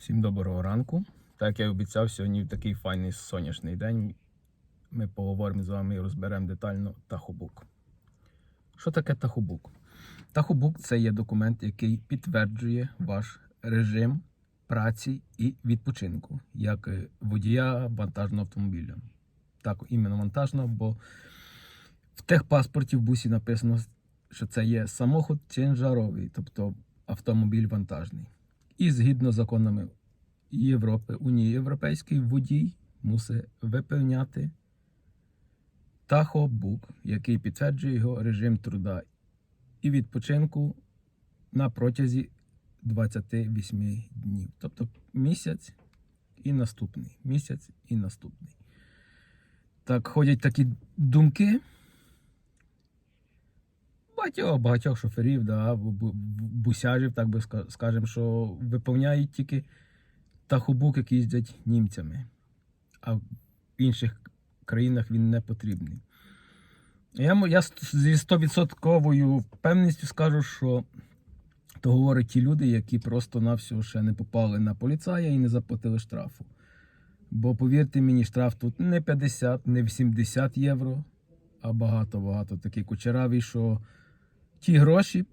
Всім доброго ранку. Так я і обіцяв, сьогодні в такий файний сонячний день. Ми поговоримо з вами і розберемо детально тахобук. Що таке тахобук? Тахобук це є документ, який підтверджує ваш режим праці і відпочинку, як водія вантажного автомобіля. Так, іменно вантажного, бо в техпаспорті в бусі написано, що це є самохід ченжаровий, тобто автомобіль вантажний. І згідно з законами Європи, Унії Європейської, водій мусить виповняти тахобук, який підтверджує його режим труда і відпочинку на протязі 28 днів. Тобто місяць і наступний. Місяць і наступний. Так, ходять такі думки. Багатьох, багатьох шоферів, да, бу- бу- бусяжів, так би скажемо, що виповняють тільки тахобук, який їздять німцями, а в інших країнах він не потрібний. Я, я зі 100% впевненістю скажу, що то говорять ті люди, які просто навсього ще не попали на поліцая і не заплатили штрафу. Бо повірте мені, штраф тут не 50, не 80 євро, а багато-багато такий кучеравий, що ті гроші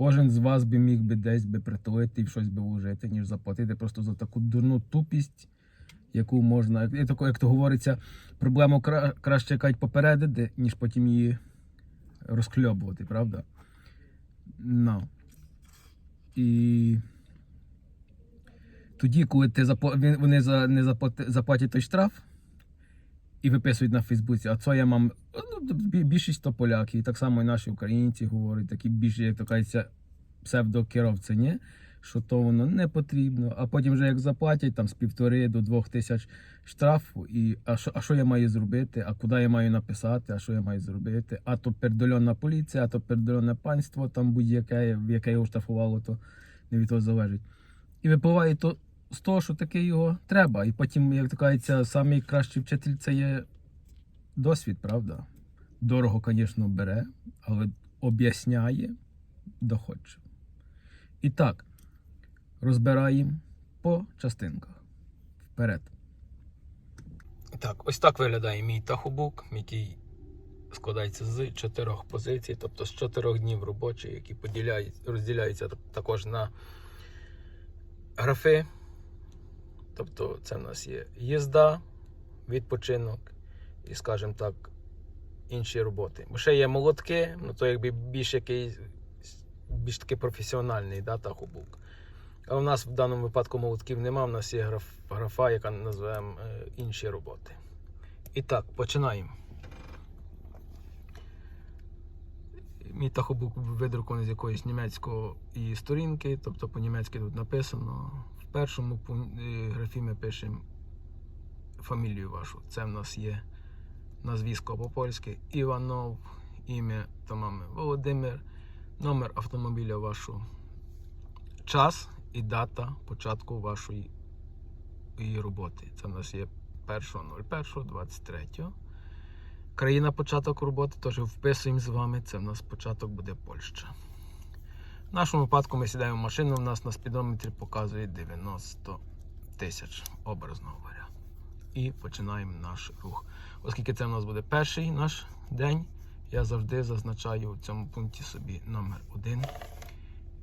кожен з вас би міг би десь би притулити і щось би вложити, ніж заплатити просто за таку дурну тупість, яку можна, як, як, то говориться, проблему кра, краще якась попередити, ніж потім її розкльобувати, правда? Ну. І тоді, коли ти вони не заплатять той штраф і виписують на Фейсбуці, а це я мам. Ну, більшість то поляки, і так само і наші українці говорять, такі більше, як то кажеться, псевдокеровці, ні? що то воно не потрібно. А потім вже як заплатять там з півтори до двох тисяч штрафу, і а що, а що я маю зробити, а куди я маю написати, а що я маю зробити? А то передольонна поліція, а то передольонне панство, там будь-яке, яке його штрафувало, то не від того залежить. І випливає то з того, що таке його треба. І потім, як кажеться, самий кращий вчитель це є досвід, правда? Дорого, звісно, бере, але об'ясняє доходчиво. І так, розбираємо по частинках. Вперед. Так, ось так виглядає мій тахобук, який складається з чотирьох позицій, тобто з чотирьох днів робочих, які розділяються також на графи. Тобто це в нас є їзда, відпочинок і, скажімо так, інші роботи. Бо ще є молотки, ну то якби більш якийсь більш таки професіональний да, тахобук. А в нас в даному випадку молотків нема, в нас є граф, графа, яка називаємо е, інші роботи. І так, починаємо. Мій тахобук видрукований з якоїсь німецької сторінки, тобто по-німецьки тут написано. В першому е, графі ми пишемо фамілію вашу. Це в нас є назвісько по-польськи Іванов, ім'я та мами Володимир, номер автомобіля вашу, час і дата початку вашої її роботи. Це в нас є 1.01.23. Країна початок роботи, теж вписуємо з вами. Це в нас початок буде Польща. В нашому випадку ми сідаємо в машину, у нас на спідометрі показує 90 тисяч, образно говоря. І починаємо наш рух. Оскільки це в нас буде перший наш день, я завжди зазначаю в цьому пункті собі номер один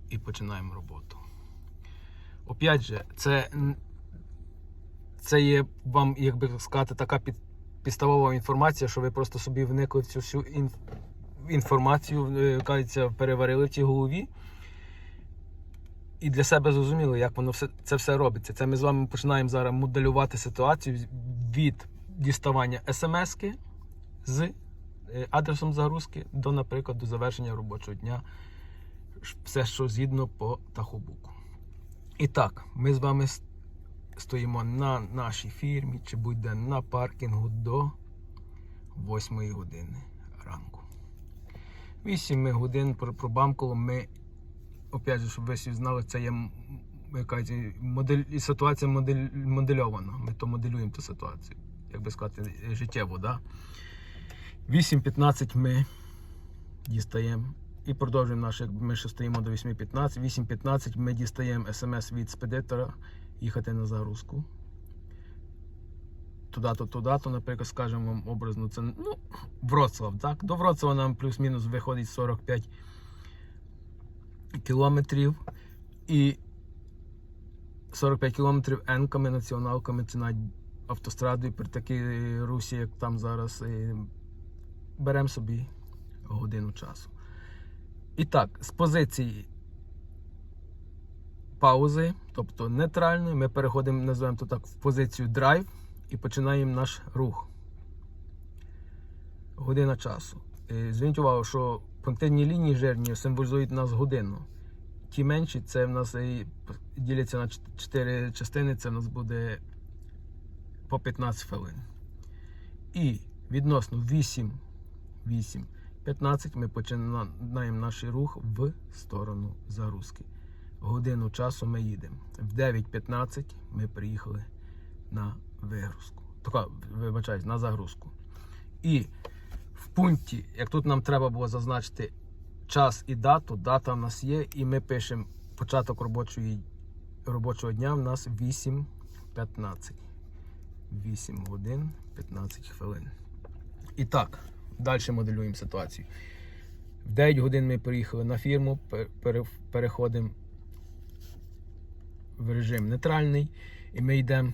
і починаємо роботу. Опять же, це, це є вам, як би сказати, така під, підставова інформація, що ви просто собі вникли в цю всю інф, інформацію, е, кажеться, переварили в цій голові. І для себе зрозуміли, як воно все це все робиться. Це ми з вами починаємо зараз моделювати ситуацію від діставання смс-ки з е, адресом загрузки до, наприклад, до завершення робочого дня. Все, що згідно по тахобуку. І так, ми з вами стоїмо на нашій фірмі чи будь-де на паркінгу до 8 години ранку. 8 годин про- пробамкало ми опять же, щоб ви всі знали, це є якась модель, і ситуація модель, модельована. Ми то моделюємо ту ситуацію, як би сказати, життєво. Да? 8.15 ми дістаємо І продовжуємо наш, ми ще стоїмо до 8.15. 8.15 ми дістаємо смс від спедитора їхати на загрузку. Туди-то, туди-то, наприклад, скажемо вам образно, це ну, Вроцлав, так? До Вроцлава нам плюс-мінус виходить 45 кілометрів. І 45 кілометрів енками, націоналками, це навіть автострадою при такій русі, як там зараз. І беремо собі годину часу. І так, з позиції паузи, тобто нейтральної, ми переходимо, називаємо то так, в позицію драйв і починаємо наш рух. Година часу. Е, Зверніть увагу, що пунктирні лінії жирні символізують нас годину. Ті менші, це в нас діляться на 4 частини, це в нас буде по 15 хвилин. І відносно 8, 8, 15 ми починаємо наш рух в сторону загрузки. Годину часу ми їдемо. В 9.15 ми приїхали на вигрузку. Така, вибачаюсь, на загрузку. І пункті, як тут нам треба було зазначити час і дату, дата в нас є, і ми пишемо початок робочої, робочого дня в нас 8.15. 8 годин 15 хвилин. І так, далі моделюємо ситуацію. В 9 годин ми приїхали на фірму, переходимо в режим нейтральний, і ми йдемо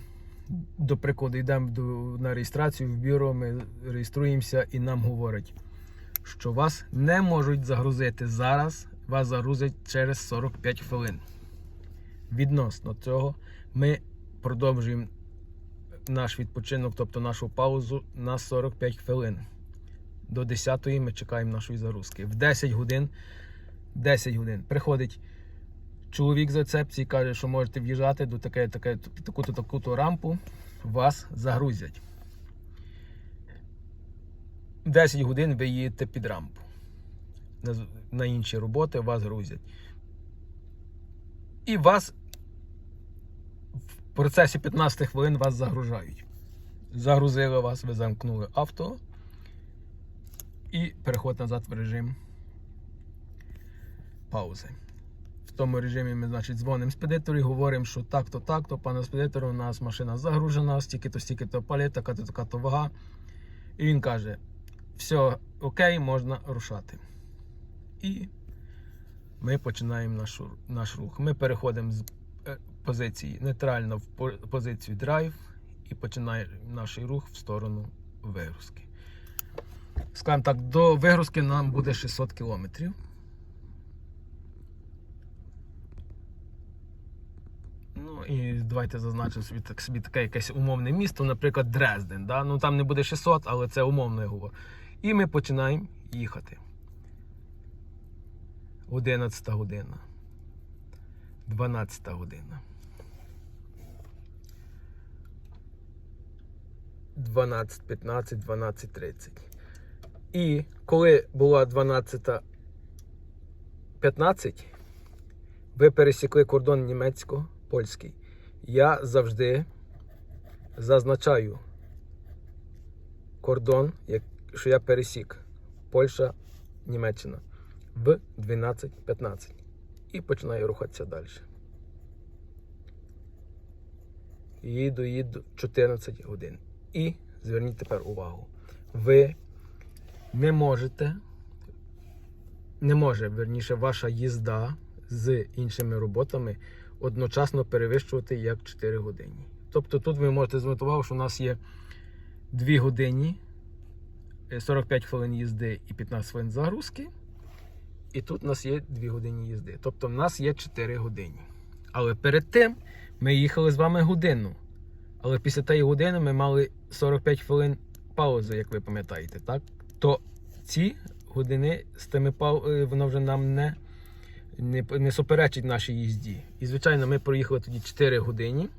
до прикладу, йдемо на реєстрацію в бюро, ми реєструємося і нам говорять, що вас не можуть загрузити зараз, вас загрузять через 45 хвилин. Відносно цього ми продовжуємо наш відпочинок, тобто нашу паузу на 45 хвилин. До 10 ми чекаємо нашої загрузки. В 10 годин, 10 годин приходить чоловік з рецепції, каже, що можете в'їжджати до таку-то таку-то рампу, вас загрузять. 10 годин ви їдете під рампу. На, на інші роботи вас грузять. І вас в процесі 15 хвилин вас загружають. Загрузили вас, ви замкнули авто і переходите назад в режим паузи. В тому режимі ми, значить, дзвонимо спедитору і говоримо, що так-то, так-то, пане спедитору, у нас машина загружена, стільки-то, стільки-то палет, така-то, така-то вага. І він каже: все окей, можна рушати. І ми починаємо наш, наш рух. Ми переходимо з е, позиції нейтрально в позицію драйв і починає наш рух в сторону вигрузки. Скажімо так, до вигрузки нам буде 600 кілометрів. І давайте зазначимо собі, так, собі таке якесь умовне місто, наприклад, Дрезден. Да? Ну там не буде 600, але це умовно я говорю. І ми починаємо їхати. 11 година. 12 година. 12, 15, 12, 30. І коли була 12, 15, ви пересікли кордон німецько-польський. Я завжди зазначаю кордон, що я пересік Польща, Німеччина в 12.15 і починаю рухатися далі. Їду, їду 14 годин. І зверніть тепер увагу. Ви не можете, не може, верніше, ваша їзда з іншими роботами одночасно перевищувати як 4 години. Тобто тут ви можете увагу, що у нас є 2 години, е, 45 хвилин їзди і 15 хвилин загрузки. І тут у нас є 2 години їзди. Тобто в нас є 4 години. Але перед тим ми їхали з вами годину. Але після тієї години ми мали 45 хвилин паузи, як ви пам'ятаєте, так? То ці години з тими пау... е, воно вже нам не, не, не суперечить нашій їзді. І, звичайно, ми проїхали тоді 4 години.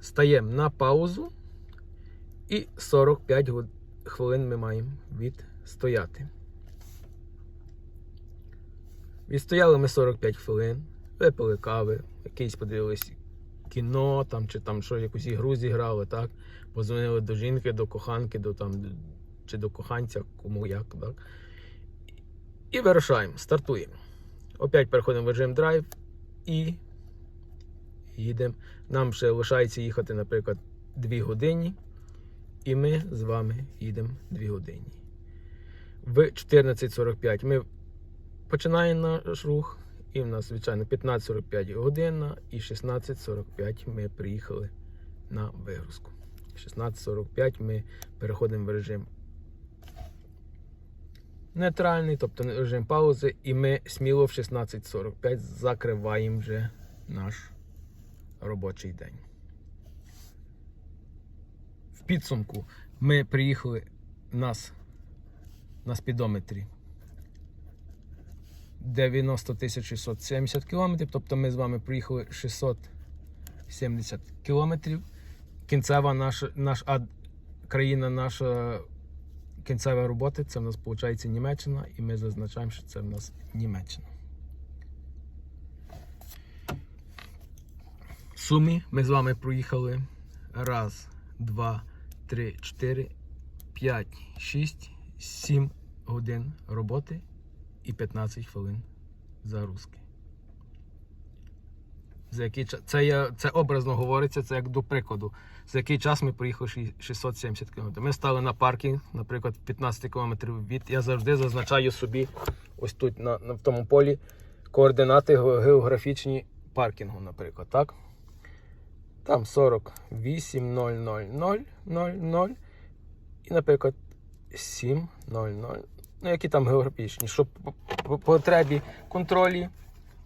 Стаємо на паузу. І 45 хвилин ми маємо відстояти. Відстояли ми 45 хвилин, випили кави, якийсь подивились кіно там, чи там що якусь ігру зіграли, так? Позвонили до жінки, до коханки, до там чи до коханця, кому як. Так? І вирушаємо, стартуємо. Опять переходимо в режим драйв і їдемо. Нам ще лишається їхати, наприклад, 2 години. І ми з вами їдемо 2 години. В 14.45 ми починаємо наш рух. І в нас, звичайно, 15.45 година і 16.45 ми приїхали на вигрузку. 16.45 ми переходимо в режим нейтральний, тобто режим паузи, і ми сміло в 16.45 закриваємо вже наш робочий день. В підсумку ми приїхали нас на спідометрі 90 670 кілометрів, тобто ми з вами проїхали 670 кілометрів. Кінцева наша, наш, країна, наша кінцева робота, це в нас виходить Німеччина, і ми зазначаємо, що це в нас Німеччина. Сумі ми з вами проїхали раз, два, три, чотири, п'ять, шість, сім годин роботи і 15 хвилин загрузки. За який це, я, це образно говориться, це як до прикладу. За який час ми проїхали 670 км. Ми стали на паркінг, наприклад, 15 км від. Я завжди зазначаю собі ось тут на, на в тому полі координати географічні паркінгу, наприклад, так? Там 48 0 0 0 0 0 і, наприклад, 7 0 0 ну, які там географічні, щоб по потребі контролі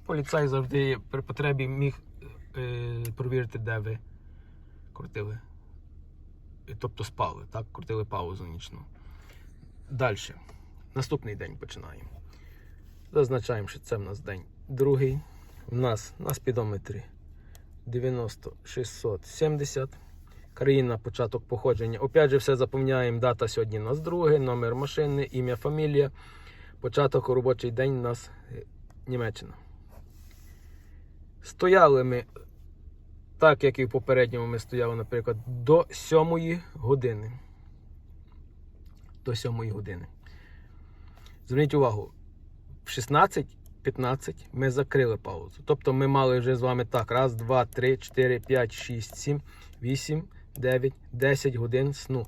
поліцай завжди при потребі міг е, провірити, де ви крутили. Тобто спали, так? Крутили паузу нічну. Далі. Наступний день починаємо. Зазначаємо, що це в нас день другий. У нас на спідометрі 90 670. Країна, початок походження. Опять же, все заповняємо. Дата сьогодні у нас друге, номер машини, ім'я, фамілія. Початок робочий день у нас е, Німеччина. Стояли ми, так як і в попередньому ми стояли, наприклад, до 7 години. До 7 години. Зверніть увагу, в 16.15 ми закрили паузу. Тобто ми мали вже з вами так: раз, два, три, чотири, п'ять, шість, сім, вісім, дев'ять, десять годин сну.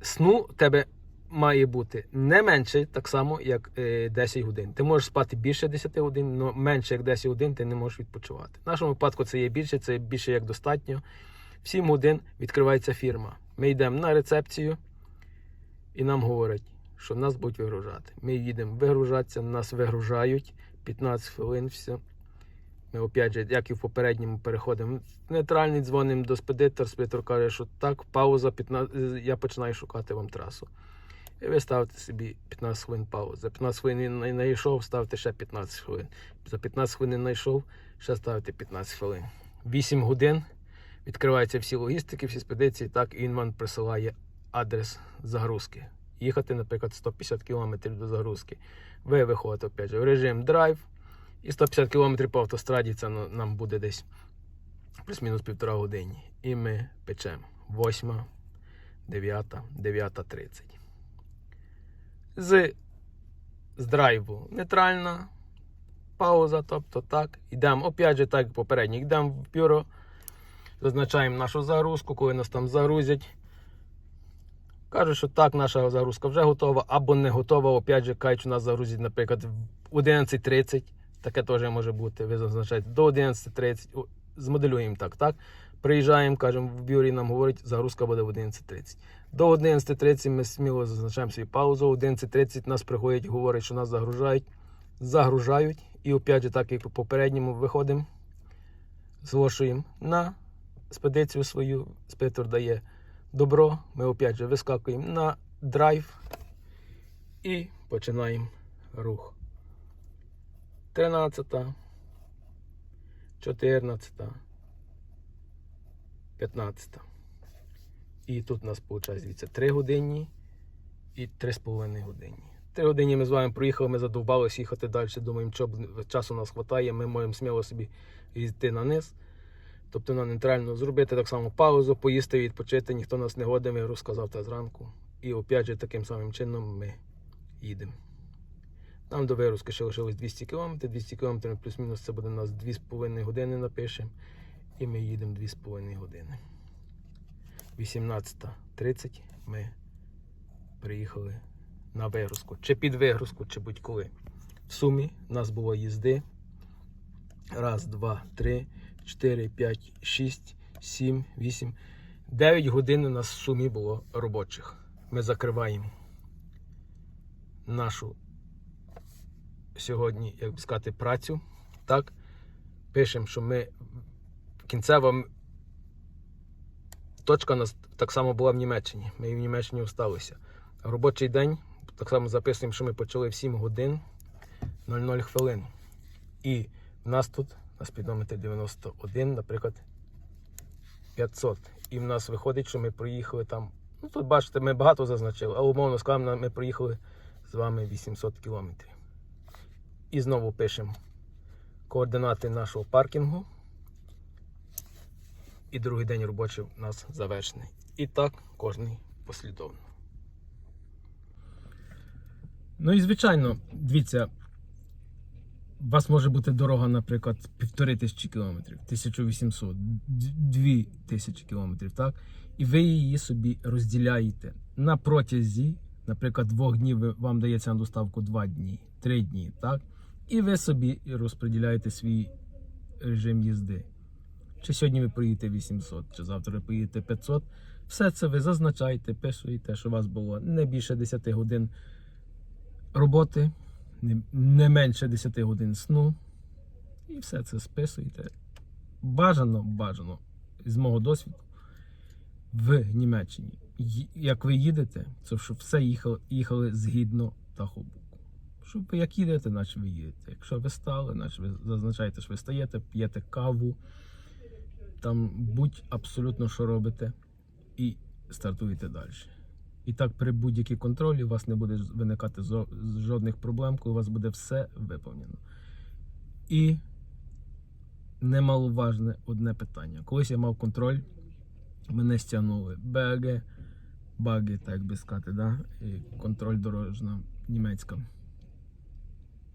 Сну тебе має бути не менше, так само, як е, 10 годин. Ти можеш спати більше 10 годин, але менше як 10 годин ти не можеш відпочивати. В нашому випадку це є більше, це більше як достатньо. В 7 годин відкривається фірма. Ми йдемо на рецепцію і нам говорять, що нас будуть вигружати. Ми їдемо вигружатися, нас вигружають 15 хвилин. все. Ми опять же, як і в попередньому, переходимо в нейтральний, дзвонимо до спедитора. Спедитор каже, що так, пауза, 15, я починаю шукати вам трасу. І ви ставите собі 15 хвилин паузу. За 15 хвилин не знайшов, ставте ще 15 хвилин. За 15 хвилин знайшов, ще ставите 15 хвилин. 8 годин відкриваються всі логістики, всі спедиції, так, і присилає адрес загрузки. Їхати, наприклад, 150 км до загрузки. Ви виходите опять же, в режим драйв. І 150 км по автостраді це нам буде десь плюс-мінус півтора години. І ми печемо. 8, 9, 9.30. З, з драйву нейтральна пауза, тобто так. Йдемо, опять же, так як йдемо в бюро, зазначаємо нашу загрузку, коли нас там загрузять. Кажуть, що так, наша загрузка вже готова, або не готова. Опять же, кажуть, що нас загрузять, наприклад, в 11.30. Таке теж може бути. Ви зазначаєте до 11.30. Змоделюємо так, так? Приїжджаємо, кажемо, в бюрі нам говорять, загрузка буде в 11.30. До 11.30 ми сміло зазначаємо свою паузу. 11.30 нас приходять, говорять, що нас загружають. Загружають. І опять же, так як по попередньому виходимо, зголошуємо на спедицію свою. Спедитор дає добро. Ми опять же вискакуємо на драйв і починаємо рух. 13, 14, 15. І тут у нас виходить дивіться, 3 години і 3,5 години. 3 години ми з вами проїхали, ми задовбалися їхати далі. Думаємо, що часу нас вистачає, ми можемо сміло собі йти на низ. Тобто на нейтрально зробити так само паузу, поїсти, відпочити, ніхто нас не годив, я розказав те зранку. І опять же таким самим чином ми їдемо. Нам до вирузки ще лишилось 200 км. 200 км плюс-мінус це буде у нас 2,5 години напишемо. І ми їдемо 2,5 години. 18.30 ми приїхали на вигрузку. Чи під вигрузку, чи будь-коли. В сумі у нас було їзди. Раз, два, три, чотири, п'ять, шість, сім, вісім. Дев'ять годин у нас в сумі було робочих. Ми закриваємо нашу сьогодні, як би сказати, працю. Так? Пишемо, що ми кінцева точка у нас так само була в Німеччині. Ми в Німеччині осталися. Робочий день так само записуємо, що ми почали в 7 годин 00 хвилин. І в нас тут на спідометрі 91, наприклад, 500. І в нас виходить, що ми проїхали там. Ну тут бачите, ми багато зазначили, але умовно скажемо, ми проїхали з вами 800 кілометрів. І знову пишемо координати нашого паркінгу. І другий день робочий у нас завершений. І так кожний послідовно. Ну і звичайно, дивіться, у вас може бути дорога, наприклад, півтори тисячі кілометрів, 1800, д- дві тисячі кілометрів, так? І ви її собі розділяєте на протязі, наприклад, двох днів вам дається на доставку два дні, три дні, так? І ви собі розподіляєте свій режим їзди. Чи сьогодні ви проїдете 800, чи завтра ви поїдете 500. Все це ви зазначаєте, пишете, що у вас було не більше 10 годин роботи, не менше 10 годин сну. І все це списуєте. Бажано, бажано, з мого досвіду, в Німеччині. Як ви їдете, це щоб все їхали, їхали згідно тахобуку. Щоб ви як їдете, наче ви їдете. Якщо ви стали, наче ви зазначаєте, що ви стаєте, п'єте каву, там будь абсолютно що робите, і стартуєте далі. І так при будь-якій контролі у вас не буде виникати жодних проблем, коли у вас буде все виповнено. І немаловажне одне питання. Колись я мав контроль, мене стягнули беги, баги, так би сказати, да? і контроль дорожна німецька.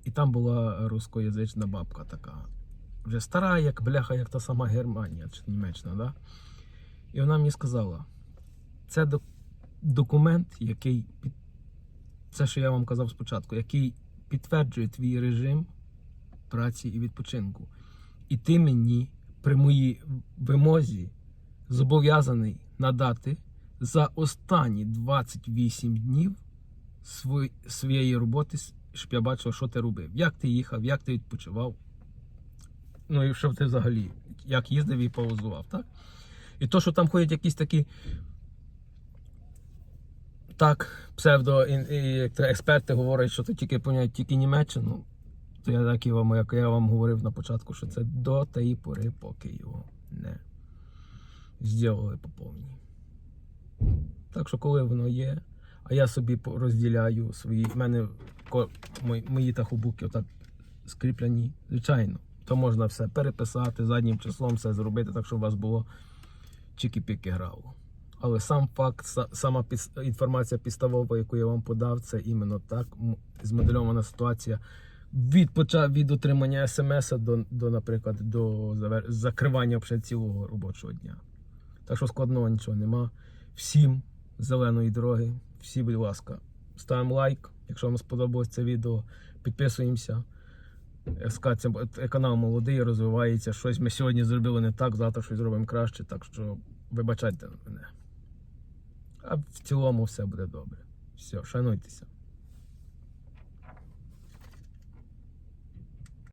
І там була рускоязична бабка така. Вже стара, як бляха, як та сама Германія чи Німеччина, да? І вона мені сказала: це документ, який під... це, що я вам казав спочатку, який підтверджує твій режим праці і відпочинку. І ти мені при моїй вимозі зобов'язаний надати за останні 28 днів своєї роботи, щоб я бачив, що ти робив. Як ти їхав, як ти відпочивав. Ну і щоб ти взагалі як їздив і паузував, так? І то, що там ходять якісь такі. Так, псевдо експерти говорять, що це тільки понять тільки Німеччину, то я так і вам, як я вам говорив на початку, що це до тієї пори, поки його не зробили по повній. Так що, коли воно є, а я собі розділяю свої. В мене мої, мої тахобуки отак скріплені, звичайно. То можна все переписати заднім числом, все зробити, так щоб у вас було чики-піки грало. Але сам факт, сама інформація підставова, яку я вам подав, це іменно так змодельована ситуація від поча від отримання смс до, до, наприклад, до закривання цілого робочого дня. Так що складного нічого нема. Всім зеленої дороги, всі, будь ласка, ставимо лайк, якщо вам сподобалось це відео, підписуємося. Сказати, це канал молодий, розвивається. Щось ми сьогодні зробили не так, завтра щось зробимо краще. Так що вибачайте мене. А в цілому все буде добре. Все, шануйтеся.